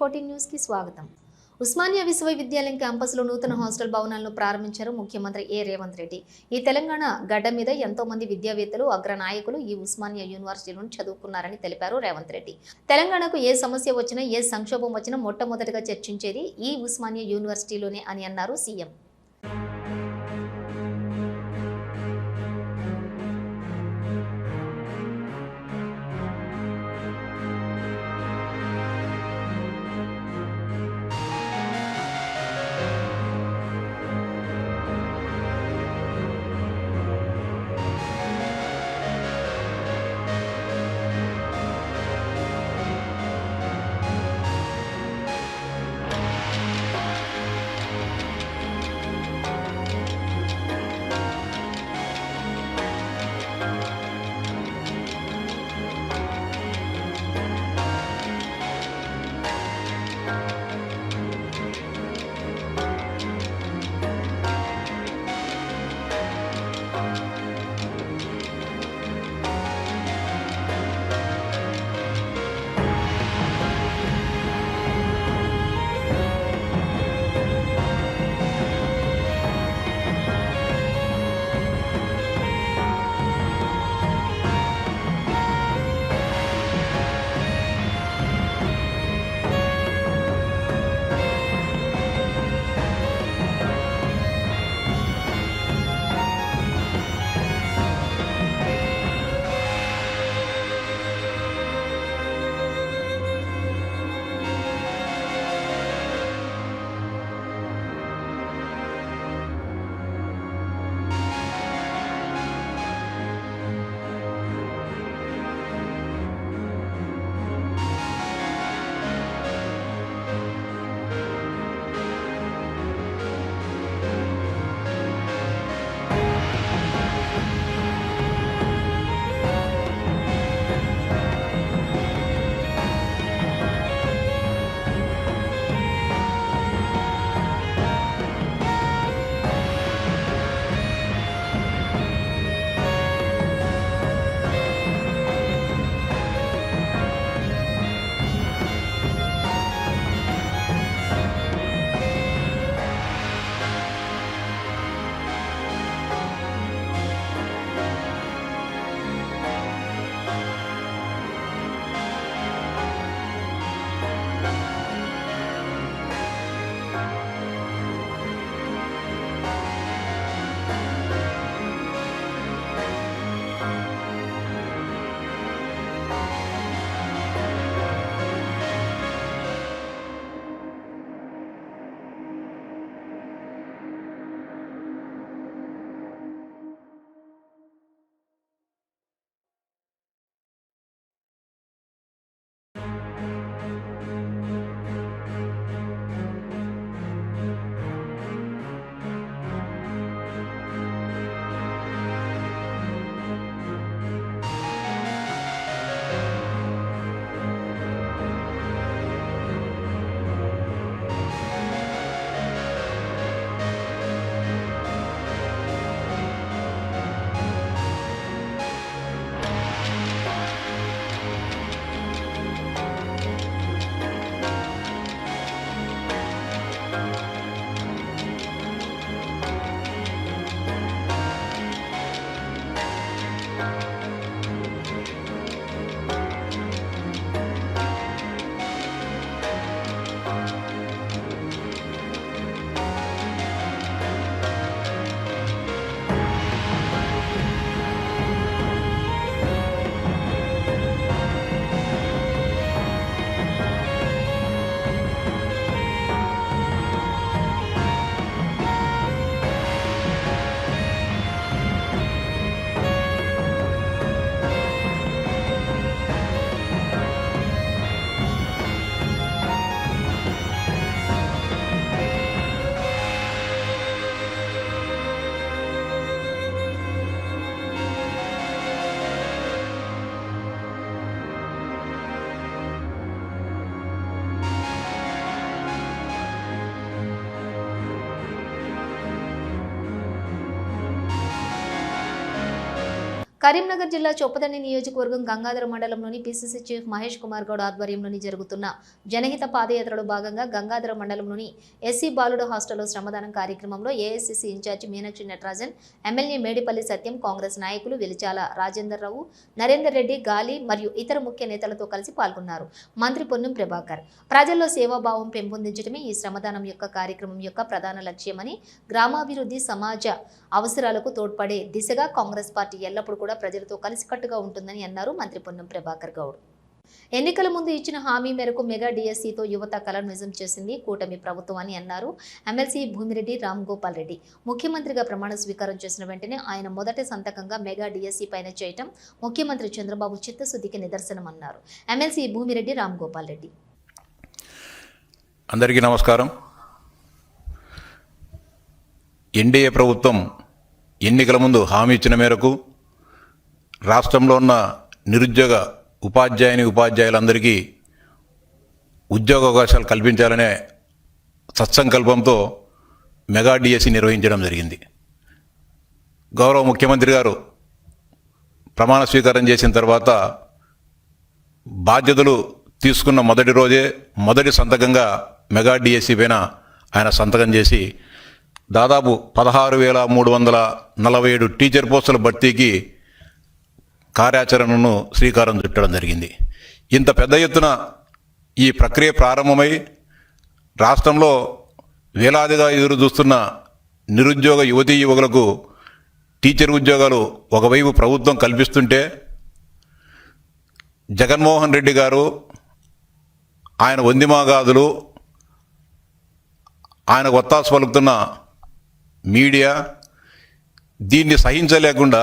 Fourteen న్యూస్కి స్వాగతం. ఉస్మానియా విశ్వవిద్యాలయం క్యాంపస్లో నూతన హాస్టల్ భవనాలను ప్రారంభించారు ముఖ్యమంత్రి ఏ. రేవంత్ రెడ్డి. ఈ తెలంగాణ గడ్డ మీద ఎంతో మంది విద్యావేత్తలు అగ్ర నాయకులు ఈ ఉస్మానియా యూనివర్సిటీలో చదువుకున్నారని తెలిపారు రేవంత్ రెడ్డి. తెలంగాణకు ఏ సమస్య వచ్చినా ఏ సంక్షోభం వచ్చినా మొట్టమొదటిగా చర్చించేది ఈ ఉస్మానియా యూనివర్సిటీలోనే అని అన్నారు సీఎం. కరీంనగర్ జిల్లా చొప్పదండి నియోజకవర్గం గంగాధర మండలంలోని పిసిసి చీఫ్ మహేష్ కుమార్ గౌడ్ ఆధ్వర్యంలోని జరుగుతున్న జనహిత పాదయాత్రలో భాగంగా గంగాధర మండలంలోని ఎస్సీ బాలుడు హాస్టల్లో శ్రమదానం కార్యక్రమంలో AICC incharge Meenakshi Natarajan MLA Medipalli Satyam Congress నాయకులు వెలిచాల రాజేందర్ రావు నరేందర్ రెడ్డి గాలి మరియు ఇతర ముఖ్య నేతలతో కలిసి పాల్గొన్నారు. మంత్రి పొన్నం ప్రభాకర్. ప్రజల్లో సేవాభావం పెంపొందించడమే ఈ శ్రమదానం యొక్క కార్యక్రమం యొక్క ప్రధాన లక్ష్యమని గ్రామాభివృద్ధి సమాజ అవసరాలకు తోడ్పడే దిశగా కాంగ్రెస్ పార్టీ ఎల్లప్పుడూ కూడా ప్రజలతో కలిసికట్టుగా ఉంటుందని అన్నారు మంత్రి పొన్నం ప్రభాకర్ గౌడ్. ఎన్నికల ముందు ఇచ్చిన హామీ మేరకు మెగా డిఎస్సితో యువత కలను నిజం చేసింది కూటమి ప్రభుత్వం అని అన్నారు ఎమ్మెల్సీ భూమిరెడ్డి రామ్ గోపాల్ రెడ్డి. ముఖ్యమంత్రిగా ప్రమాణ స్వీకారం చేసిన వెంటనే ఆయన మొదటి సంతకంగా మెగా డిఎస్సి పైన చేయటం ముఖ్యమంత్రి చంద్రబాబు చిత్తశుద్ధికి నిదర్శనమన్నారు ఎమ్మెల్సీ భూమిరెడ్డి రామ్ గోపాల్ రెడ్డి. అందరికీ నమస్కారం. ఎన్డీఏ ప్రభుత్వం ఎన్నికల ముందు హామీ ఇచ్చిన మేరకు రాష్ట్రంలో ఉన్న నిరుద్యోగ ఉపాధ్యాయుని ఉపాధ్యాయులందరికీ ఉద్యోగ అవకాశాలు కల్పించాలనే సత్సంకల్పంతో మెగా డిఎస్సి నిర్వహించడం జరిగింది. గౌరవ ముఖ్యమంత్రి గారు ప్రమాణ స్వీకారం చేసిన తర్వాత బాధ్యతలు తీసుకున్న మొదటి రోజే మొదటి సంతకంగా మెగా డిఎస్సి పైన ఆయన సంతకం చేసి దాదాపు పదహారు వేల మూడు వందల నలభై ఏడు టీచర్ పోస్టుల భర్తీకి కార్యాచరణను శ్రీకారం చుట్టడం జరిగింది. ఇంత పెద్ద ఎత్తున ఈ ప్రక్రియ ప్రారంభమై రాష్ట్రంలో వేలాదిగా ఎదురు చూస్తున్న నిరుద్యోగ యువతీ యువకులకు టీచర్ ఉద్యోగాలు ఒకవైపు ప్రభుత్వం కల్పిస్తుంటే జగన్మోహన్ రెడ్డి గారు ఆయన వందిమాగాదులు ఆయన ఒత్తాసు పలుకుతున్న మీడియా దీన్ని సహించలేకుండా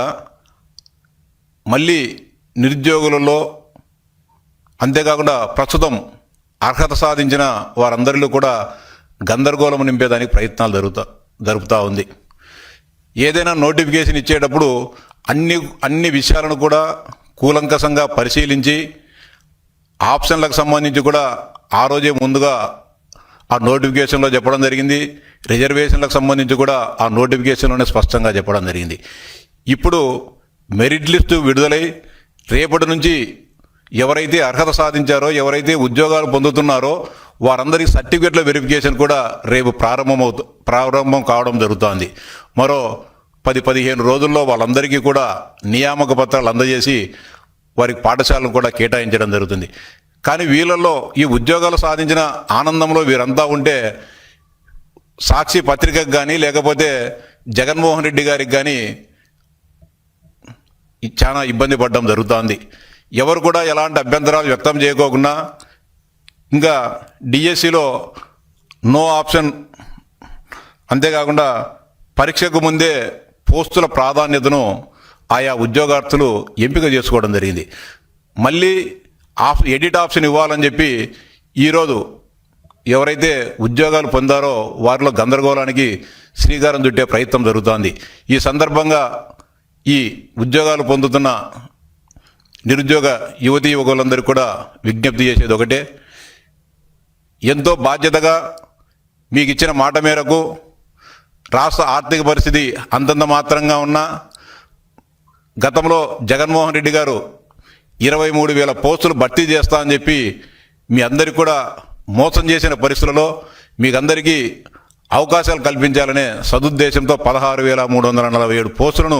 మళ్ళీ నిరుద్యోగులలో అంతేకాకుండా ప్రస్తుతం అర్హత సాధించిన వారందరిలో కూడా గందరగోళం నింపేదానికి ప్రయత్నాలు జరుగుతా జరుపుతూ ఉంది. ఏదైనా నోటిఫికేషన్ ఇచ్చేటప్పుడు అన్ని అన్ని విషయాలను కూడా కూలంకషంగా పరిశీలించి ఆప్షన్లకు సంబంధించి కూడా ఆ రోజే ముందుగా ఆ నోటిఫికేషన్లో చెప్పడం జరిగింది. రిజర్వేషన్లకు సంబంధించి కూడా ఆ నోటిఫికేషన్లోనే స్పష్టంగా చెప్పడం జరిగింది. ఇప్పుడు మెరిట్ లిస్టు విడుదలై రేపటి నుంచి ఎవరైతే అర్హత సాధించారో ఎవరైతే ఉద్యోగాలు పొందుతున్నారో వారందరి సర్టిఫికెట్ల వెరిఫికేషన్ కూడా రేపు ప్రారంభమవుతు ప్రారంభం కావడం జరుగుతోంది. మరో పది పదిహేను రోజుల్లో వాళ్ళందరికీ కూడా నియామక పత్రాలు అందజేసి వారికి పాఠశాలను కూడా కేటాయించడం జరుగుతుంది. కానీ వీళ్ళల్లో ఈ ఉద్యోగాలు సాధించిన ఆనందంలో వీరంతా ఉంటే సాక్షి పత్రికకు కానీ లేకపోతే జగన్మోహన్ రెడ్డి గారికి కానీ చాలా ఇబ్బంది పడడం జరుగుతుంది. ఎవరు కూడా ఎలాంటి అభ్యంతరాలు వ్యక్తం చేయకోకుండా ఇంకా డిఎస్సిలో నో ఆప్షన్ అంతేకాకుండా పరీక్షకు ముందే పోస్టుల ప్రాధాన్యతను ఆయా ఉద్యోగార్థులు ఎంపిక చేసుకోవడం జరిగింది. మళ్ళీ ఆప్ ఎడిట్ ఆప్షన్ ఇవ్వాలని చెప్పి ఈరోజు ఎవరైతే ఉద్యోగాలు పొందారో వారిలో గందరగోళానికి శ్రీకారం చుట్టే ప్రయత్నం జరుగుతోంది. ఈ సందర్భంగా ఈ ఉద్యోగాలు పొందుతున్న నిరుద్యోగ యువతీ యువకులందరూ కూడా విజ్ఞప్తి చేసేది ఒకటే. ఎంతో బాధ్యతగా మీకు ఇచ్చిన మాట మేరకు రాష్ట్ర ఆర్థిక పరిస్థితి అంతంత మాత్రంగా ఉన్నా గతంలో జగన్మోహన్ రెడ్డి గారు ఇరవై మూడు వేల పోస్టులు భర్తీ చేస్తా అని చెప్పి మీ అందరికీ కూడా మోసం చేసిన పరిస్థితులలో మీకందరికీ అవకాశాలు కల్పించాలనే సదుద్దేశంతో పదహారు వేల మూడు వందల నలభై ఏడు పోస్టులను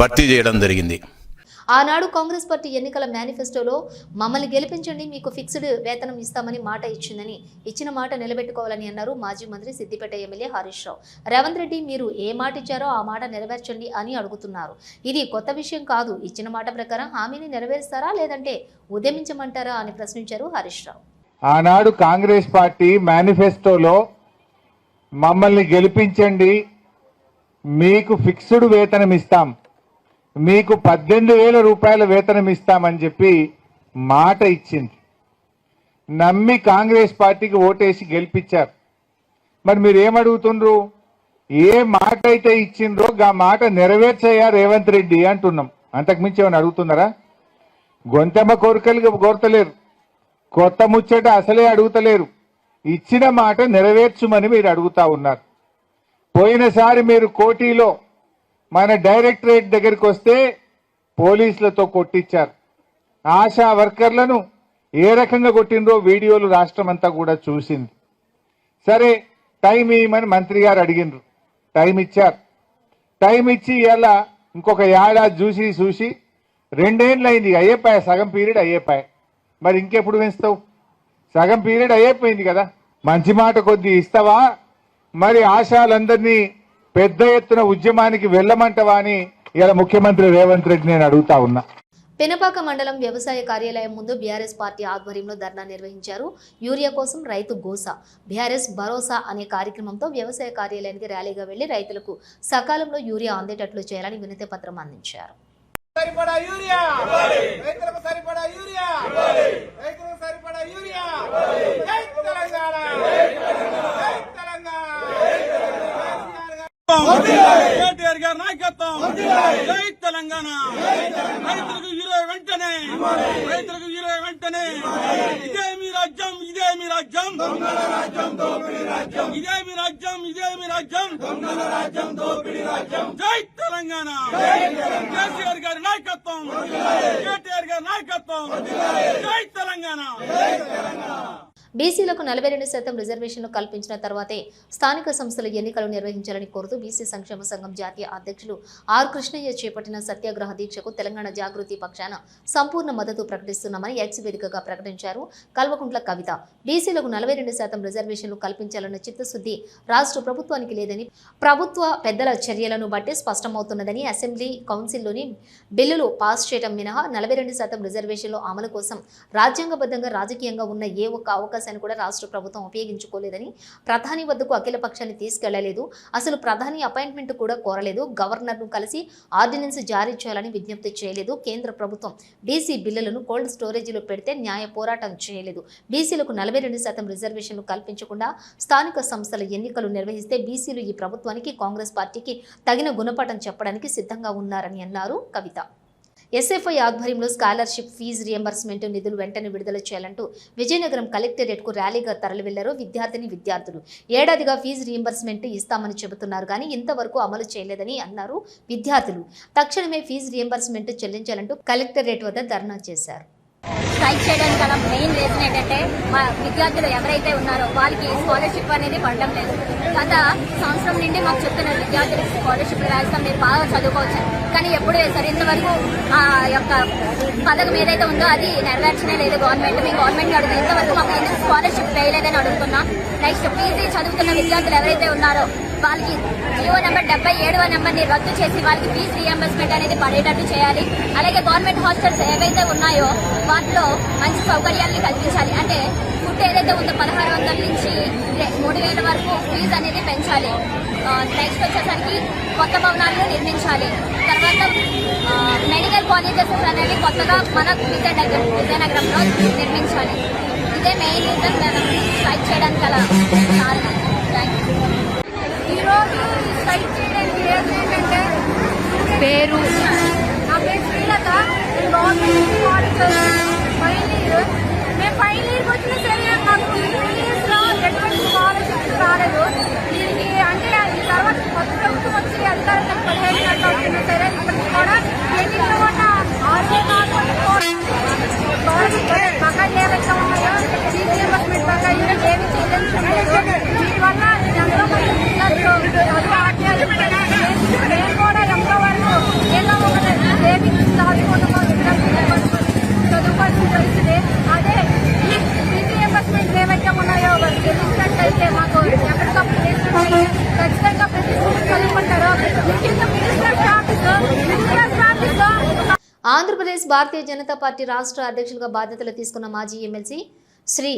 భర్తీ చేయడం జరిగింది. ఆనాడు కాంగ్రెస్ పార్టీ ఎన్నికల మేనిఫెస్టోలో మమ్మల్ని గెలిపించండి మీకు ఫిక్స్డ్ వేతనం ఇస్తామని మాట ఇచ్చిందని ఇచ్చిన మాట నిలబెట్టుకోవాలని అన్నారు మాజీ మంత్రి సిద్దిపేట ఎమ్మెల్యే హరీష్ రావు. రేవంత్ రెడ్డి మీరు ఏ మాట ఇచ్చారో ఆ మాట నెరవేర్చండి అని అడుగుతున్నారు. ఇది కొత్త విషయం కాదు ఇచ్చిన మాట ప్రకారం హామీని నెరవేరుస్తారా లేదంటే ఉద్యమించమంటారా అని ప్రశ్నించారు హరీష్ రావు. ఆనాడు కాంగ్రెస్ పార్టీ మేనిఫెస్టోలో మమ్మల్ని గెలిపించండి మీకు ఫిక్స్డ్ వేతనం ఇస్తాం. మీకు పద్దెనిమిది వేల రూపాయల వేతనం ఇస్తామని చెప్పి మాట ఇచ్చింది. నమ్మి కాంగ్రెస్ పార్టీకి ఓటేసి గెలిపించారు. మరి మీరు ఏమడుగుతుండ్రు ఏ మాట అయితే ఇచ్చిండ్రో ఆ మాట నెరవేర్చయ్యా రేవంత్ రెడ్డి అంటున్నాం. అంతకుమించి ఏమైనా అడుగుతున్నారా? గొంతెమ్మ కోరికలు కోరతలేరు. కొత్త ముచ్చట అసలే అడుగుతలేరు. ఇచ్చిన మాట నెరవేర్చుమని మీరు అడుగుతా ఉన్నారు. పోయినసారి మీరు కోటీలో మన డైరెక్టరేట్ దగ్గరికి వస్తే పోలీసులతో కొట్టించారు. ఆశా వర్కర్లను ఏ రకంగా కొట్టిండ్రో వీడియోలు రాష్ట్రం అంతా కూడా చూసింది. సరే టైం ఇవ్వమని మంత్రి గారు అడిగినరు టైం ఇచ్చారు. టైం ఇచ్చి ఇలా ఇంకొక ఏడాది చూసి చూసి రెండేళ్ళు అయింది అయ్యేపాయ సగం పీరియడ్ అయ్యేపాయ మరి ఇంకెప్పుడు పెంచుతావు? సగం పీరియడ్ అయిపోయింది కదా. మంచి మాట కొద్ది ఇస్తావా? మరి ఆశాలందరినీ పెద్ద ఎత్తున ఉద్యమానికి వెళ్ళమంటవా అని ఇలా ముఖ్యమంత్రి రేవంత్ రెడ్డి నేను అడుగుతా ఉన్నా. పెనపాక మండలం వ్యవసాయ కార్యాలయం ముందు బీఆర్ఎస్ పార్టీ ఆధ్వర్యంలో ధర్నా నిర్వహించారు. యూరియా కోసం రైతు గోస. బీఆర్ఎస్ భరోసా అనే కార్యక్రమంతో వ్యవసాయ కార్యాలయానికి ర్యాలీగా వెళ్ళి రైతులకు సకాలంలో యూరియా అందేటట్లు చేయాలని వినతి పత్రం అందించారు. సరిపడా యూరియా! రైతులకు సరిపడా యూరియా రైతులకు సరిపడా యూరియా జై తెలంగాణ జై తెలంగాణ కేటీఆర్ గారి నాయకత్వం జై తెలంగాణ రైతులకు యూరియా వెంటనే రైతులకు యూరియా వెంటనే ఇదే మీ రాజ్యం ఇదే మీ రాజ్యం ఇదే మీ రాజ్యం ఇదే మీ రాజ్యం జై తెలంగాణ కేసీఆర్ గారి నాయకత్వం కేటీఆర్ గారి నాయకత్వం జై తెలంగాణ బీసీలకు నలభై రెండు శాతం రిజర్వేషన్లు కల్పించిన తర్వాతే స్థానిక సంస్థల ఎన్నికలు నిర్వహించాలని కోరుతూ బీసీ సంక్షేమ సంఘం జాతీయ అధ్యక్షులు ఆర్ కృష్ణయ్య చేపట్టిన సత్యాగ్రహ దీక్షకు తెలంగాణ జాగృతి పక్షాన సంపూర్ణ మద్దతు ప్రకటిస్తున్నామని ఎక్స్ వేదికగా ప్రకటించారు కల్వకుంట్ల కవిత. బీసీలకు నలభై రెండు శాతం రిజర్వేషన్లు కల్పించాలన్న చిత్తశుద్ధి రాష్ట్ర ప్రభుత్వానికి లేదని ప్రభుత్వ పెద్దల చర్యలను బట్టి స్పష్టమవుతున్నదని అసెంబ్లీ కౌన్సిల్లోని బిల్లులు పాస్ చేయడం మినహా నలభై రెండు శాతం రిజర్వేషన్లు అమలు కోసం రాజ్యాంగబద్ధంగా రాజకీయంగా ఉన్న ఏ ఒక్క అవకాశాన్ని కూడా రాష్ట్ర ప్రభుత్వం ఉపయోగించుకోలేదని ప్రధాని వద్దకు అఖిల పక్షాన్ని తీసుకెళ్ళలేదు. అసలు ప్రధాని అపాయింట్మెంట్ కూడా కోరలేదు. గవర్నర్ను కలిసి ఆర్డినెన్స్ జారీ చేయాలని విజ్ఞప్తి చేయలేదు. కేంద్ర ప్రభుత్వం బీసీ బిల్లులను కోల్డ్ స్టోరేజీలో పెడితే న్యాయ పోరాటం చేయలేదు. బీసీలకు నలభై రెండు శాతం రిజర్వేషన్లు కల్పించకుండా స్థానిక సంస్థల ఎన్నికలు నిర్వహిస్తే బీసీలు ఈ ప్రభుత్వానికి కాంగ్రెస్ పార్టీకి తగిన గుణపాఠం చెప్పడానికి సిద్ధంగా ఉన్నారని అన్నారు కవిత. ఎస్ఎఫ్ఐ ఆధ్వర్యంలో స్కాలర్షిప్ ఫీజు రియంబర్స్మెంట్ నిధులు వెంటనే విడుదల చేయాలంటూ విజయనగరం కలెక్టరేట్కు ర్యాలీగా తరలివెళ్ళారు విద్యార్థిని విద్యార్థులు. ఏడాదిగా ఫీజు రియంబర్స్మెంట్ ఇస్తామని చెబుతున్నారు కానీ ఇంతవరకు అమలు చేయలేదని అన్నారు విద్యార్థులు. తక్షణమే ఫీజు రియంబర్స్మెంట్ చెల్లించాలంటూ కలెక్టరేట్ వద్ద ధర్నా చేశారు. స్ట్రైక్ చేయడానికి గల మెయిన్ రీజన్ ఏంటంటే మా విద్యార్థులు ఎవరైతే ఉన్నారో వాళ్ళకి స్కాలర్షిప్ అనేది పడడం లేదు. గత సంవత్సరం నుండి మాకు చెప్తున్నారు విద్యార్థులకు స్కాలర్షిప్ రాస్తాం మీరు బాగా చదువుకోవచ్చు. కానీ ఎప్పుడు వేశారు ఇంతవరకు ఆ యొక్క పథకం ఏదైతే ఉందో అది నెరవేర్చనే లేదు గవర్నమెంట్. మీ గవర్నమెంట్ అడుగుతాం ఇంతవరకు మాకు ఎందుకు స్కాలర్షిప్ వేయలేదని అడుగుతున్నాం. నెక్స్ట్ పీజీ చదువుతున్న విద్యార్థులు ఎవరైతే ఉన్నారో వాళ్ళకి జియో నెంబర్ డెబ్బై ఏడవ నెంబర్ని రద్దు చేసి వాళ్ళకి ఫీజు రీఎంబర్స్మెంట్ అనేది పడేటట్టు చేయాలి. అలాగే గవర్నమెంట్ హాస్టల్స్ ఏవైతే ఉన్నాయో వాటిలో మంచి సౌకర్యాలను కల్పించాలి. అంటే ఫుడ్ ఏదైతే ఉందో పదహారు వందల నుంచి మూడు వేల వరకు ఫీజు అనేది పెంచాలి. నెక్స్ట్ వచ్చేసరికి కొత్త భవనాలను నిర్మించాలి. తర్వాత మెడికల్ కాలేజెస్ అనేవి కొత్తగా మన విజయనగరం విజయనగరంలో నిర్మించాలి. ఇదే మెయిన్ రీజన్ మనం స్ట్రైక్ చేయడానికి అలా కారణం. థ్యాంక్ యూ పేరు? నా పేరు శ్రీలత. నేను గవర్నమెంట్ కాలేజ్ ఫైనల్ ఇయర్ మేము ఫైనల్ ఇయర్కి వచ్చినా సరే నాకు ఈ టూ ఇయర్స్లో ఎటువంటి స్కాలర్షిప్ రాలేదు. దీనికి అంటే ఈ తర్వాత కొత్త ప్రభుత్వం వచ్చి అధికారులకు పదిహేను గంటలు వచ్చినా సరే ఇప్పటికి కూడా ఎన్నికలు ఉన్న ఆరు ఏవైతే ఉన్నాయో ఏమి ఎంతో ఆంధ్రప్రదేశ్ భారతీయ జనతా పార్టీ రాష్ట్ర అధ్యక్షులుగా బాధ్యతలు తీసుకున్న మాజీ MLC Shri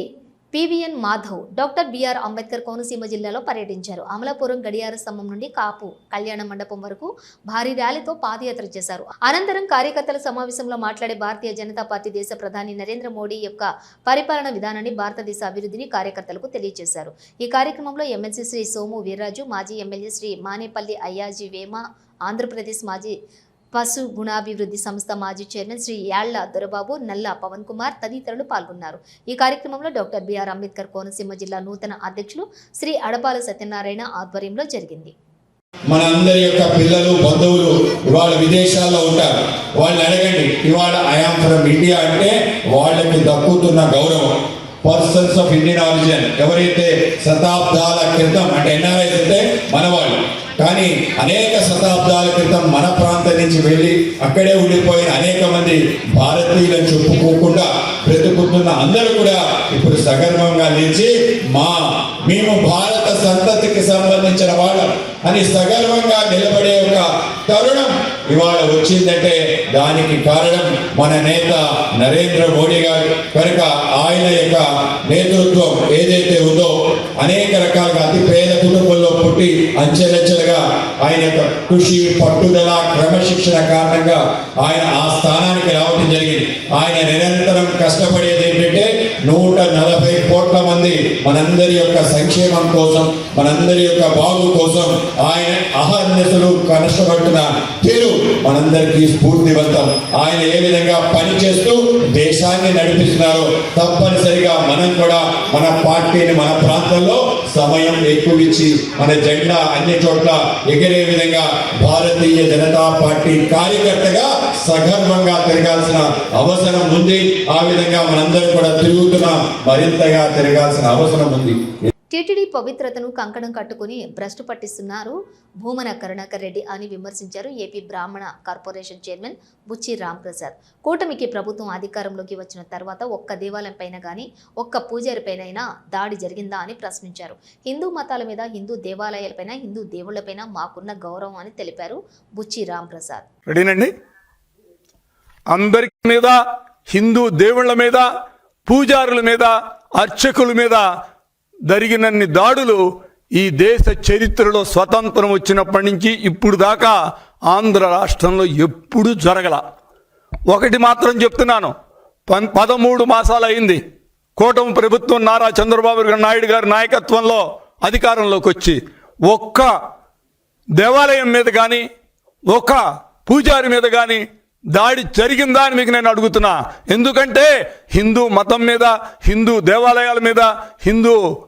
PVN Madhav doctor BR Ambedkar Konaseema జిల్లాలో పర్యటించారు. అమలాపురం గడియార స్తంభం నుండి కాపు కళ్యాణ మండపం వరకు భారీ ర్యాలీతో పాదయాత్ర చేశారు. అనంతరం కార్యకర్తల సమావేశంలో మాట్లాడే భారతీయ జనతా పార్టీ దేశ ప్రధాని నరేంద్ర మోడీ యొక్క పరిపాలన విధానాన్ని భారతదేశ అభివృద్ధిని కార్యకర్తలకు తెలియజేశారు. ఈ కార్యక్రమంలో ఎమ్మెల్సీ శ్రీ సోము వీర్రాజు మాజీ ఎమ్మెల్యే శ్రీ మానేపల్లి అయ్యాజీ వేమ ఆంధ్రప్రదేశ్ మాజీ పశు గుణాభివృద్ధి సంస్థ మాజీ చైర్మన్ శ్రీ యాళ్ళ దొరబాబు నల్ల పవన్ కుమార్ తదితరులు పాల్గొన్నారు. ఈ కార్యక్రమంలో డాక్టర్ బిఆర్ అంబేద్కర్ కోనసీమ జిల్లా నూతన అధ్యక్షులు శ్రీ అడపాల సత్యనారాయణ ఆధ్వర్యంలో జరిగింది. మన అందరి యొక్క పిల్లలు బంధువులు ఇవాళ విదేశాల్లో ఉంటారు. వాళ్ళని అడగండి ఇవాళ ఐఆమ్ ఫ్రమ్ ఇండియా అంటే వాళ్ళకి దక్కుతున్న గౌరవం. పర్సన్స్ ఆఫ్ ఇండియన్ ఆరిజిన్ ఎవరైతే శతాబ్దాల క్రితం అంటే ఎన్ఆర్ఐస్ అంటే మనవాళ్ళు. కానీ అనేక శతాబ్దాల క్రితం మన ప్రాంతం నుంచి వెళ్ళి అక్కడే ఉండిపోయిన అనేక మంది భారతీయులను చెప్పుకోకుండా బ్రతుకుతున్న అందరూ కూడా ఇప్పుడు సగర్వంగా లేచి మా మేము భారత సంతతికి సంబంధించిన వాళ్ళం. అని సగర్వంగా నిలబడే ఒక తరుణం ఇవాళ వచ్చిందంటే దానికి కారణం మన నేత నరేంద్ర మోడీ గారు. కనుక ఆయన యొక్క నేతృత్వం ఏదైతే ఉందో అనేక రకాలుగా అతి పేద కుటుంబంలో పుట్టి అంచెలంచెలుగా ఆయన యొక్క కృషి పట్టుదల క్రమశిక్షణ కారణంగా ఆయన ఆ స్థానానికి రావడం జరిగింది. ఆయన నిరంతరం కష్టపడేది ఏంటంటే నూట నలభై కోట్ల మంది మనందరి యొక్క సంక్షేమం కోసం మనందరి యొక్క బాగు కోసం ఆయన అహర్నిశలు కష్టపడుతున్న తీరు మనందరికీ స్ఫూర్తివంతం. ఆయన ఏ విధంగా పని చేస్తూ దేశాన్ని నడిపిస్తున్నారో తప్పనిసరిగా మనం కూడా మన పార్టీని మన ప్రాంతంలో సమయం ఎక్కువ ఇచ్చి మన జెండా అన్ని చోట్ల ఎగిరే విధంగా భారతీయ జనతా పార్టీ కార్యకర్తగా సగర్వంగా తిరగాల్సిన అవసరం ఉంది. ఆ విధంగా మనందరం కూడా తిరుగుతున్నాం మరింతగా తిరగాల్సిన అవసరం ఉంది. టీటీడీ పవిత్రతను కంకణం కట్టుకుని భ్రష్టు పట్టిస్తున్నారు భూమన కరుణాకర్ రెడ్డి అని విమర్శించారు ఏపీ బ్రాహ్మణ కార్పొరేషన్ చైర్మన్ బుచ్చి రాంప్రసాద్. కూటమికి ప్రభుత్వం అధికారంలోకి వచ్చిన తర్వాత ఒక్క దేవాలయం పైన గాని ఒక్క పూజారిపైనైనా దాడి జరిగిందా అని ప్రశ్నించారు. హిందూ మతాల మీద హిందూ దేవాలయాలపైన హిందూ దేవుళ్ళపైన మాకున్న గౌరవం అని తెలిపారు బుచ్చి రాంప్రసాద్. రెడీనండి అందరి మీద హిందూ దేవుళ్ళ మీద పూజారుల మీద అర్చకుల మీద జరిగినన్ని దాడులు ఈ దేశ చరిత్రలో స్వతంత్రం వచ్చినప్పటి నుంచి ఇప్పుడు దాకా ఆంధ్ర రాష్ట్రంలో ఎప్పుడూ జరగల. ఒకటి మాత్రం చెప్తున్నాను. పన్- పదమూడు మాసాలు అయింది. కూటమి ప్రభుత్వం నారా చంద్రబాబు నాయుడు గారి నాయకత్వంలో అధికారంలోకి వచ్చి ఒక్క దేవాలయం మీద కానీ ఒక పూజారి మీద కానీ దాడి జరిగిందా అని మీకు నేను అడుగుతున్నా. ఎందుకంటే హిందూ మతం మీద హిందూ దేవాలయాల మీద హిందూ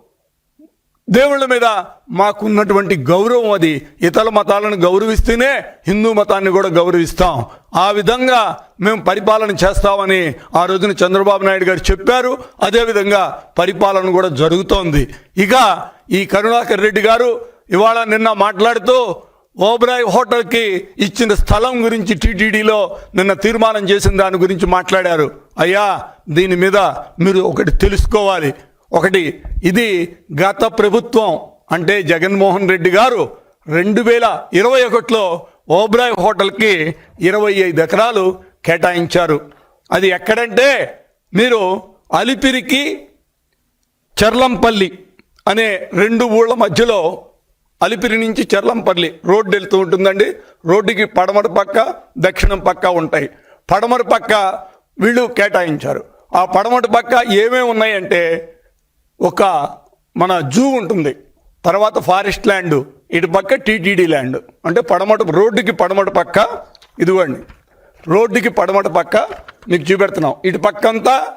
దేవుళ్ళ మీద మాకున్నటువంటి గౌరవం అది. ఇతర మతాలను గౌరవిస్తేనే హిందూ మతాన్ని కూడా గౌరవిస్తాం. ఆ విధంగా మేము పరిపాలన చేస్తామని ఆ రోజున చంద్రబాబు నాయుడు గారు చెప్పారు. అదేవిధంగా పరిపాలన కూడా జరుగుతోంది. ఇక ఈ కరుణాకర్ రెడ్డి గారు ఇవాళ నిన్న మాట్లాడుతూ ఓబ్రాయ్ హోటల్కి ఇచ్చిన స్థలం గురించి టీటీడీలో నిన్న తీర్మానం చేసిన దాని గురించి మాట్లాడారు. అయ్యా దీని మీద మీరు ఒకటి తెలుసుకోవాలి. ఒకటి ఇది గత ప్రభుత్వం అంటే జగన్మోహన్ రెడ్డి గారు రెండు వేల ఇరవై ఒకటిలో ఓబ్రాయ్ హోటల్కి ఇరవై ఐదు ఎకరాలు కేటాయించారు. అది ఎక్కడంటే మీరు అలిపిరికి చర్లంపల్లి అనే రెండు ఊళ్ళ మధ్యలో అలిపిరి నుంచి చర్లంపల్లి రోడ్డు వెళ్తూ ఉంటుందండి. రోడ్డుకి పడమర పక్క దక్షిణం పక్క ఉంటాయి. పడమర పక్క వీళ్ళు కేటాయించారు. ఆ పడమటి పక్క ఏమేమి ఉన్నాయంటే ఒక మన జూ ఉంటుంది. తర్వాత ఫారెస్ట్ ల్యాండ్ ఇటు పక్క టీటీడీ ల్యాండ్. అంటే పడమట రోడ్డుకి పడమట పక్క ఇదిగోండి. రోడ్డుకి పడమట పక్క మీకు చూపెడుతున్నాం. ఇటు పక్క అంతా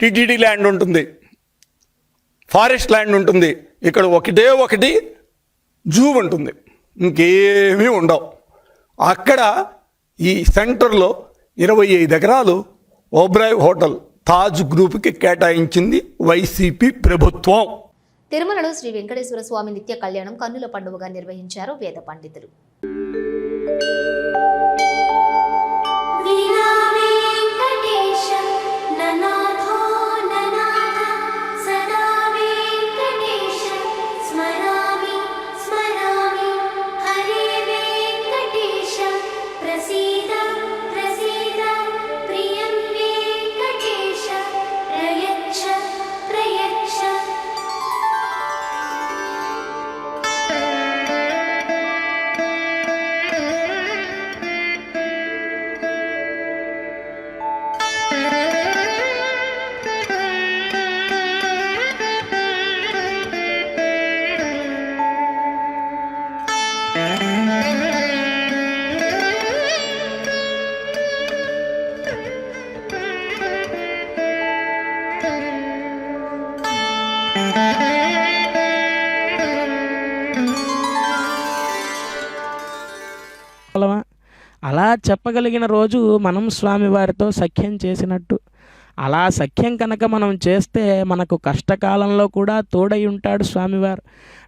టీటీడీ ల్యాండ్ ఉంటుంది. ఫారెస్ట్ ల్యాండ్ ఉంటుంది. ఇక్కడ ఒకటే ఒకటి జూ ఉంటుంది ఇంకేమీ ఉండవు. అక్కడ ఈ సెంటర్లో ఇరవై ఐదు ఎకరాలు ఓబ్రాయ్ హోటల్ తాజ్ గ్రూప్కి కేటాయించింది వైసీపీ ప్రభుత్వం. తిరుమలలో శ్రీ వెంకటేశ్వర స్వామి నిత్య కళ్యాణం కన్నుల పండుగగా నిర్వహించారు వేద పండితులు. చెప్పగలిగిన రోజు మనం స్వామివారితో సఖ్యం చేసినట్టు. అలా సఖ్యం కనుక మనం చేస్తే మనకు కష్టకాలంలో కూడా తోడై ఉంటాడు స్వామివారు.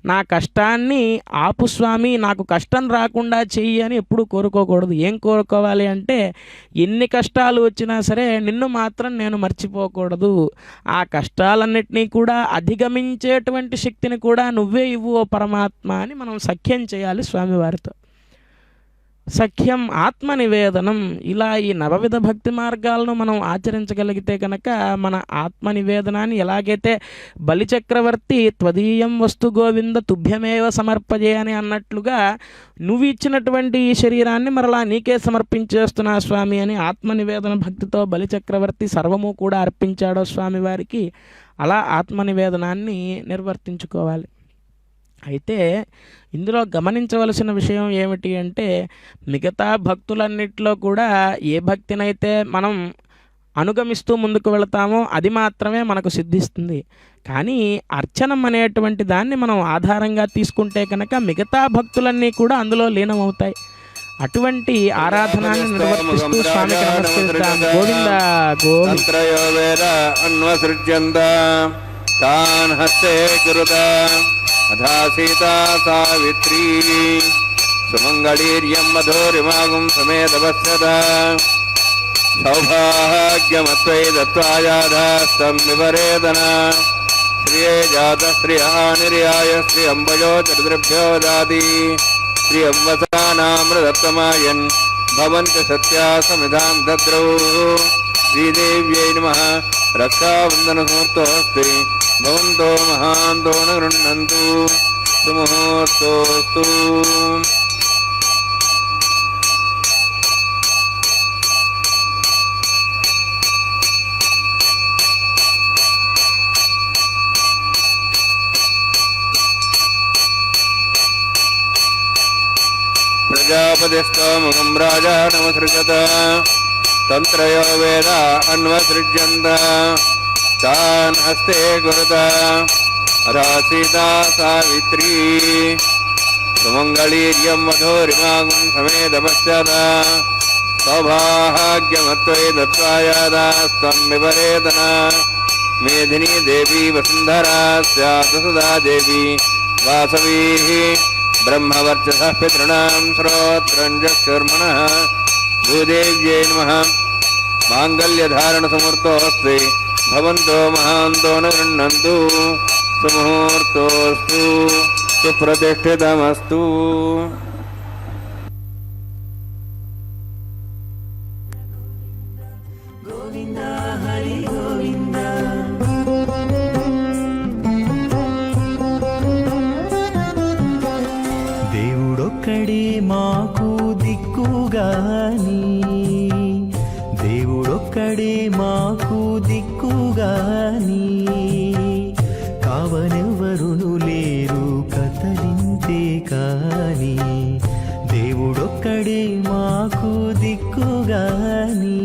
నా కష్టాన్ని ఆపు స్వామి నాకు కష్టం రాకుండా చెయ్యి అని ఎప్పుడు కోరుకోకూడదు. ఏం కోరుకోవాలి అంటే ఎన్ని కష్టాలు వచ్చినా సరే నిన్ను మాత్రం నేను మర్చిపోకూడదు. ఆ కష్టాలన్నిటినీ కూడా అధిగమించేటువంటి శక్తిని కూడా నువ్వే ఇవ్వు ఓ పరమాత్మ అని మనం సఖ్యం చేయాలి స్వామివారితో. సఖ్యం ఆత్మ నివేదనం ఇలా ఈ నవవిధ భక్తి మార్గాలను మనం ఆచరించగలిగితే కనుక మన ఆత్మ నివేదనాన్ని ఎలాగైతే బలిచక్రవర్తి త్వదీయం వస్తు గోవింద తుభ్యమేవ సమర్పజే అని అన్నట్లుగా నువ్వు ఇచ్చినటువంటి ఈ శరీరాన్ని మరలా నీకే సమర్పించేస్తున్నా స్వామి అని ఆత్మ నివేదన భక్తితో బలిచక్రవర్తి సర్వము కూడా అర్పించాడో స్వామి వారికి అలా ఆత్మ నివేదనాన్ని నిర్వర్తించుకోవాలి. అయితే ఇందులో గమనించవలసిన విషయం ఏమిటి అంటే మిగతా భక్తులన్నిటిలో కూడా ఏ భక్తినైతే మనం అనుగమిస్తూ ముందుకు వెళతామో అది మాత్రమే మనకు సిద్ధిస్తుంది. కానీ అర్చనం అనేటువంటి దాన్ని మనం ఆధారంగా తీసుకుంటే కనుక మిగతా భక్తులన్నీ కూడా అందులో లీనమవుతాయి. అటువంటి ఆరాధనాన్ని నిర్వర్తిస్తూ స్వామికి నమస్కరిద్దాం గోవింద గోవింద. అన్వసృజ్యంత. తాన్ హస్తే గురుదా अथा सीता सावित्री सुमङ्गलीर्यं मधुरिमागुं समेतवत्सद सौभाग्यमत्वै दत्त्वायाधास्तं विपरेदना श्रिये जातः श्रियः निर्याय श्रियम्बयो चतुर्भ्यो दाति श्रियम्बसानामृतत्तमायन् भवन्त सत्या समिधां दद्रौ श्रीदेव्यै नमः रक्षाबन्धनसमर्थोऽस्ति भवन्तो महान्तो न गृह्णन्तु सुमुहूर्तोऽस्तु प्रजापतिस्तमुखं राजानमसृजत तन्त्रयो वेदा अन्वसृज्यन्त तान् हस्ते गुरुदा राशिदा सावित्री। सुमङ्गलीर्यं मधुरिमागुं समेधपश्चाद सौभाग्यमत्वै दत्त्वायादास्त्वं विपरेतना। मेधिनी देवी वसुन्धरा, स्यात् सदा देवी। वासवीः ब्रह्मवर्चसः पितॄणां श्रोत्रञ्जक्षुर्मणः भूदेव्यै नमः। माङ्गल्यधारणसमूर्तोऽस्ति। భవంతో మహాంతో నృణ్ణంతు సుముహూర్తోస్తు సుప్రతిష్ఠితమస్తు దిక్కుగా నీ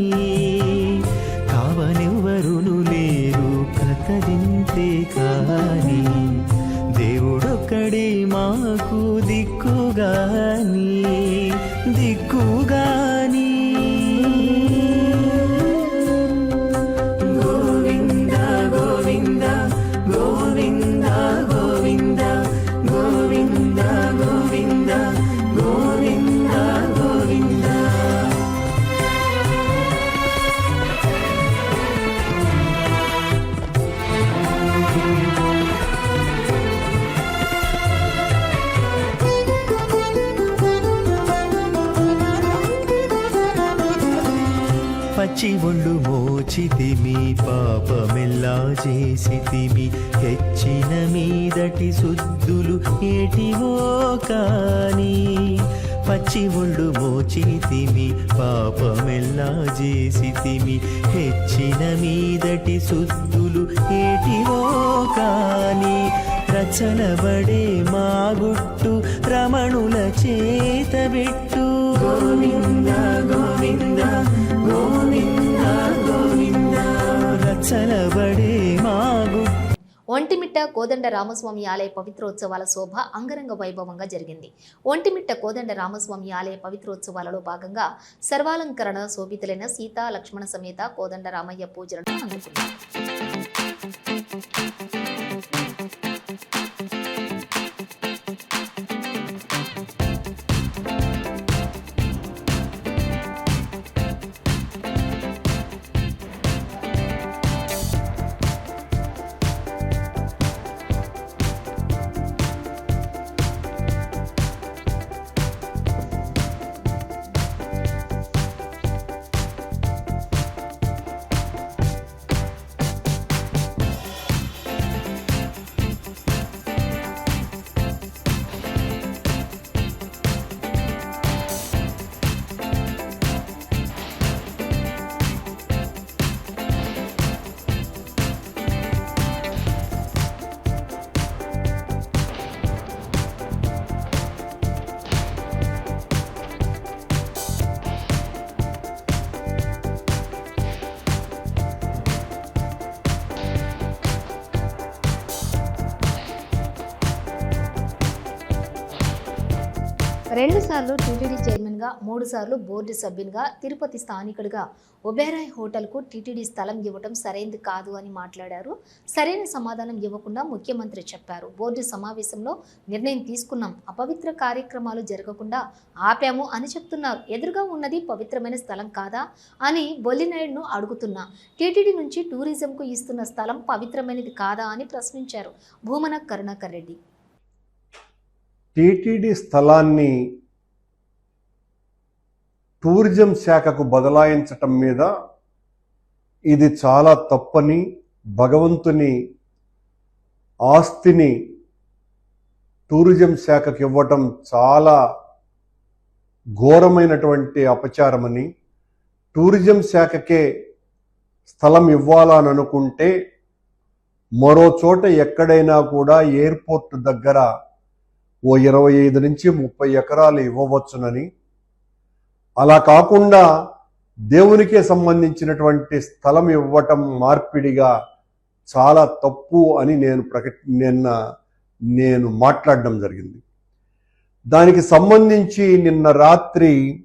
పచ్చి ఒళ్ళు మోచితిమి పాపమెల్లా చేసితిమి. హెచ్చిన మీదటి శుద్ధులు ఏటివో కాని. పచ్చి ఒళ్ళు మోచితిమి పాపమెల్లా చేసితిమి. హెచ్చిన మీదటి శుద్ధులు ఏటివో కాని. రచనబడే మా గుట్టు రమణుల చేతబెట్టు గోవింద గోవింద గోవింద గోవింద. రచనబడే ఒంటిమిట్ట కోదండ రామస్వామి ఆలయ పవిత్రోత్సవాల శోభ అంగరంగ వైభవంగా జరిగింది. ఒంటిమిట్ట కోదండ రామస్వామి ఆలయ పవిత్రోత్సవాలలో భాగంగా సర్వాలంకరణ శోభితులైన సీతా లక్ష్మణ సమేత కోదండ రామయ్య పూజలను అందుకున్నారు రెండుసార్లు టీటీడీ చైర్మన్గా మూడు సార్లు బోర్డు సభ్యునిగా తిరుపతి స్థానికుడిగా ఒబేరాయ్ హోటల్కు టీటీడీ స్థలం ఇవ్వటం సరైంది కాదు అని మాట్లాడారు. సరైన సమాధానం ఇవ్వకుండా ముఖ్యమంత్రి చెప్పారు. బోర్డు సమావేశంలో నిర్ణయం తీసుకున్నాం. అపవిత్ర కార్యక్రమాలు జరగకుండా ఆపాము అని చెప్తున్నారు. ఎదురుగా ఉన్నది పవిత్రమైన స్థలం కాదా అని బొల్లినాయుడును అడుగుతున్నా. టీటీడీ నుంచి టూరిజంకు ఇస్తున్న స్థలం పవిత్రమైనది కాదా అని ప్రశ్నించారు భూమన కరుణాకర్ రెడ్డి. టీటీడీ స్థలాన్ని టూరిజం శాఖకు బదలాయించటం మీద ఇది చాలా తప్పని భగవంతుని ఆస్తిని టూరిజం శాఖకు ఇవ్వటం చాలా ఘోరమైనటువంటి అపచారమని టూరిజం శాఖకే స్థలం ఇవ్వాలని అనుకుంటే మరో చోట ఎక్కడైనా కూడా ఎయిర్పోర్ట్ దగ్గర ఓ ఇరవై ఐదు నుంచి ముప్పై ఎకరాలు ఇవ్వవచ్చునని అలా కాకుండా దేవునికే సంబంధించినటువంటి స్థలం ఇవ్వటం మార్పిడిగా చాలా తప్పు అని నేను ప్రక నిన్న నేను మాట్లాడడం జరిగింది. దానికి సంబంధించి నిన్న రాత్రి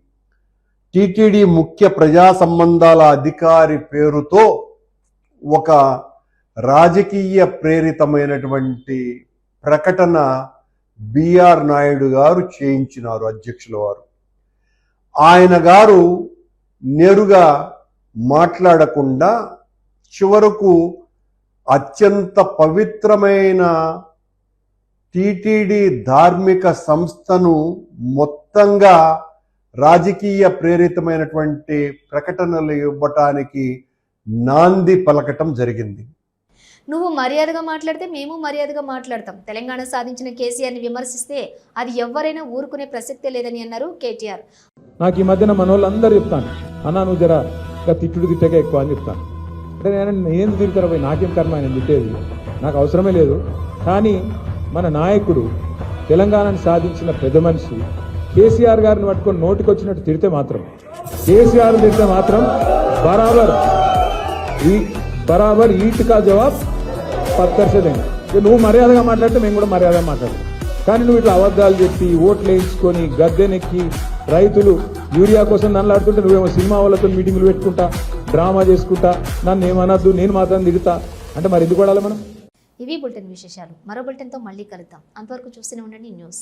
టిటిడి ముఖ్య ప్రజా సంబంధాల అధికారి పేరుతో ఒక రాజకీయ ప్రేరితమైనటువంటి ప్రకటన బిఆర్ నాయుడు గారు చేయించినారు అధ్యక్షుల వారు. ఆయన గారు నేరుగా మాట్లాడకుండా చివరకు అత్యంత పవిత్రమైన టీటీడీ ధార్మిక సంస్థను మొత్తంగా రాజకీయ ప్రేరితమైనటువంటి ప్రకటనలు ఇవ్వటానికి నాంది పలకటం జరిగింది. నువ్వు మర్యాదగా మాట్లాడితే మేము మర్యాదగా మాట్లాడతాం. తెలంగాణ సాధించిన కేసీఆర్ని విమర్శిస్తే అది ఎవరైనా ఊరుకునే ప్రసక్తే లేదని అన్నారు కేటీఆర్. నాకు ఈ మధ్యన మన వాళ్ళందరూ చెప్తాను. అన్నా నువ్వు జర తిట్టుడు తిట్టగా ఎక్కువ అని చెప్తాను. అంటే నేను నేను పోయి నాకేం కర్మ ఆయన తిట్టేది? నాకు అవసరమే లేదు. కానీ మన నాయకుడు తెలంగాణను సాధించిన పెద్ద మనిషి కేసీఆర్ గారిని పట్టుకొని నోటికి వచ్చినట్టు తిడితే మాత్రం కేసీఆర్ తిడితే మాత్రం బరాబర్ ఈ బరాబర్ ఈట్ కా జవాబ్ పత్తర్ నువ్వు మర్యాదగా మాట్లాడితే మేము కూడా మర్యాదగా మాట్లాడతాం. కానీ నువ్వు ఇట్లా అబద్ధాలు చెప్పి ఓట్లు వేయించుకొని గద్దెనెక్కి రైతులు యూరియా కోసం నన్ను నువ్వేమో సినిమా వాళ్ళతో మీటింగులు పెట్టుకుంటా డ్రామా చేసుకుంటా నన్ను ఏమనద్దు నేను మాత్రం తిడతా. అంటే మరి ఎందుకు పడాలి మనం? ఇవి బులెటిన్ విశేషాలు. మరో బులెటిన్తో మళ్ళీ కలుద్దాం. అంతవరకు చూస్తూనే ఉండండి న్యూస్.